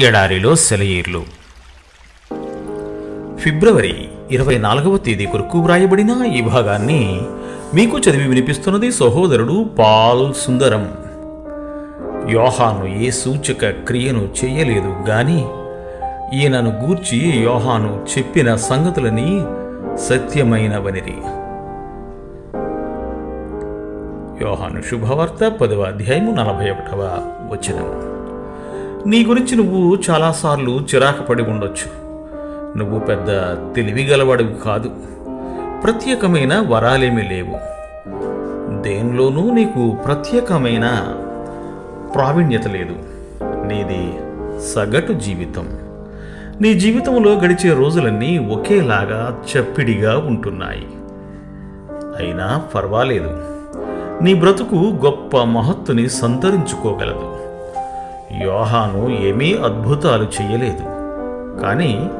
ఎడారిలో సెలయేర్లు. ఫిబ్రవరి ఇరవై నాలుగవ తేదీ కొరకు వ్రాయబడిన ఈ భాగాన్ని మీకు చదివి వినిపిస్తున్నది సహోదరుడు పాల్ సుందరం. యోహాను ఏ సూచక క్రియను చేయలేదు గాని ఈయనను గూర్చి యోహాను చెప్పిన సంగతులని సత్యమైనవనిరి. యోహాను శుభవార్త పదవ అధ్యాయము నలభై ఒకటవ వచనం. నీ గురించి నువ్వు చాలాసార్లు చిరాకు పడి ఉండొచ్చు. నువ్వు పెద్ద తెలివిగలవాడివి కాదు. ప్రత్యేకమైన వరాలేమీ లేవు. దేనిలోనూ నీకు ప్రత్యేకమైన ప్రావీణ్యత లేదు. నీది సగటు జీవితం. నీ జీవితంలో గడిచే రోజులన్నీ ఒకేలాగా చప్పిడిగా ఉంటున్నాయి. అయినా పర్వాలేదు. నీ బ్రతుకు గొప్ప మహత్తుని సంతరించుకోగలదు. యోహాను ఏమీ అద్భుతాలు చేయలేదు. కానీ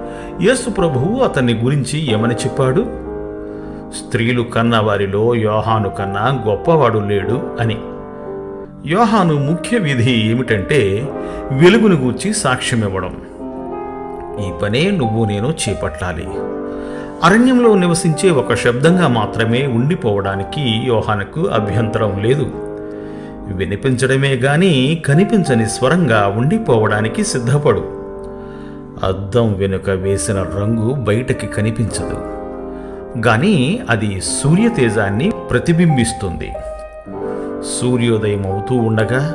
యేసు ప్రభువు అతన్ని గురించి ఏమని చెప్పాడు? స్త్రీలు కన్న వారిలో యోహాను కన్నా గొప్పవాడు లేడు అని. యోహాను ముఖ్య విధి ఏమిటంటే వెలుగును గూర్చి సాక్ష్యమివ్వడం. ఈ పనే నువ్వు నేను చేపట్టాలి. అరణ్యంలో నివసించే ఒక శబ్దంగా మాత్రమే ఉండిపోవడానికి యోహానుకు అభ్యంతరం లేదు. వినిపించడమే గాని కనిపించని స్వరంగా ఉండిపోవడానికి సిద్ధపడు. అద్దం వెనుక వేసిన రంగు బయటకి కనిపించదు. గాని అది సూర్యతేజాన్ని ప్రతిబింబిస్తుంది. సూర్యోదయం అవుతూ ఉండగా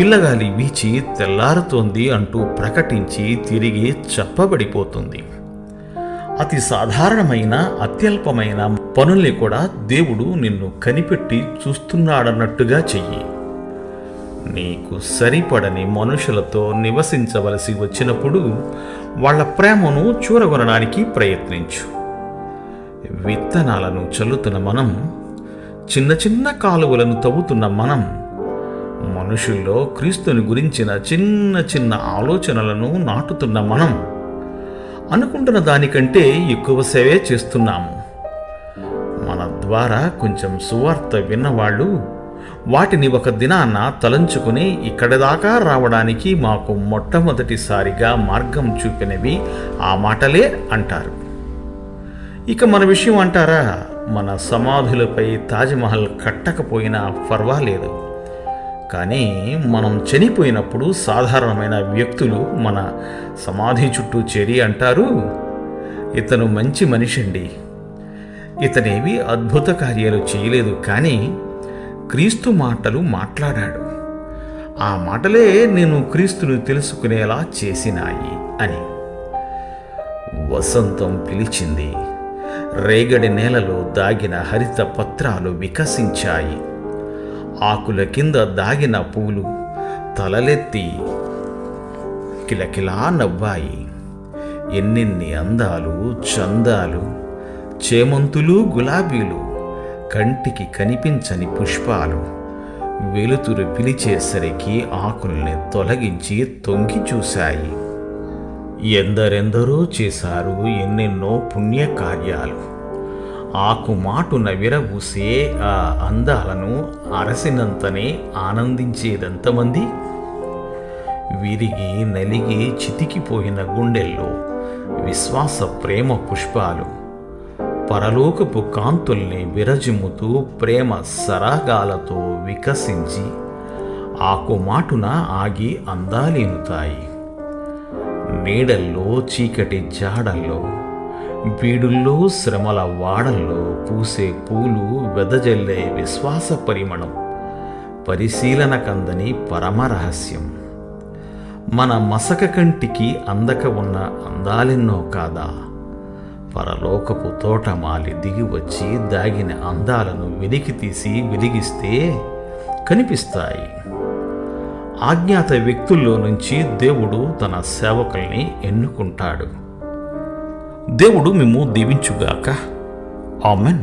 పిల్లగాలి వీచి తెల్లారుతోంది అంటూ ప్రకటించి తిరిగి చెప్పబడిపోతుంది. అతి సాధారణమైన అత్యల్పమైన పనుల్ని కూడా దేవుడు నిన్ను కనిపెట్టి చూస్తున్నాడన్నట్టుగా చెయ్యి. నీకు సరిపడని మనుషులతో నివసించవలసి వచ్చినప్పుడు వాళ్ళ ప్రేమను చూరగొనడానికి ప్రయత్నించు. విత్తనాలను చల్లుతున్న మనం చిన్న చిన్న కాలువలను తవ్వుతున్న మనం మనుషుల్లో క్రీస్తుని గురించిన చిన్న చిన్న ఆలోచనలను నాటుతున్న మనం అనుకుంటున్న దానికంటే ఎక్కువ సేవే చేస్తున్నాము. మన ద్వారా కొంచెం సువార్త విన్నవాళ్ళు వాటిని ఒక దినాన తలంచుకుని ఇక్కడ దాకా రావడానికి మాకు మొట్టమొదటిసారిగా మార్గం చూపినవి ఆ మాటలే అంటారు. ఇక మన విషయం అంటారా? మన సమాధులపై తాజ్మహల్ కట్టకపోయినా పర్వాలేదు. కానీ మనం చనిపోయినప్పుడు సాధారణమైన వ్యక్తులు మన సమాధి చుట్టూ చేరి అంటారు ఇతను మంచి మనిషి అండి ఇతనేవి అద్భుత కార్యాలు చేయలేదు. కానీ క్రీస్తు మాటలు మాట్లాడాడు. ఆ మాటలే నేను క్రీస్తును తెలుసుకునేలా చేసినాయి అని. వసంతం పిలిచింది. రేగడి నేలలో దాగిన హరిత పత్రాలు వికసించాయి. ఆకుల కింద దాగిన పూలు తలలెత్తి కిలకిలా నవ్వాయి. ఎన్నెన్ని అందాలు చందాలు చేమంతులు గులాబీలు కంటికి కనిపించని పుష్పాలు. వెలుతురు పిలిచేసరికి ఆకుల్ని తొలగించి తొంగి చూశాయి. ఎందరెందరో చేశారు ఎన్నెన్నో పుణ్యకార్యాలు. ఆకు మాటున విరవూసే ఆ అందాలను అరసినంతనే ఆనందించేదెంతమంది? విరిగి నలిగి చితికిపోయిన గుండెల్లో విశ్వాస ప్రేమ పుష్పాలు పరలోకపు కాంతుల్ని విరజిమ్ముతూ ప్రేమ సరాగాలతో వికసించి ఆకుమాటున ఆగి అందాలేనుతాయి. నీడల్లో చీకటి జాడల్లో బీడుల్లో శ్రమల వాడల్లో పూసే పూలు వెదజల్లే విశ్వాస పరిమళం పరిశీలన కందని పరమరహస్యం. మన మసక కంటికి అందక ఉన్న అందాలెన్నో కాదా? పరలోకపు తోటమాలి దిగి వచ్చి దాగిన అందాలను వెలికి తీసి వెలిగిస్తే కనిపిస్తాయి. ఆజ్ఞాత వ్యక్తుల్లో నుంచి దేవుడు తన సేవకుల్ని ఎన్నుకుంటాడు. దేవుడు మేము దీవించుగాక. ఆమెన్.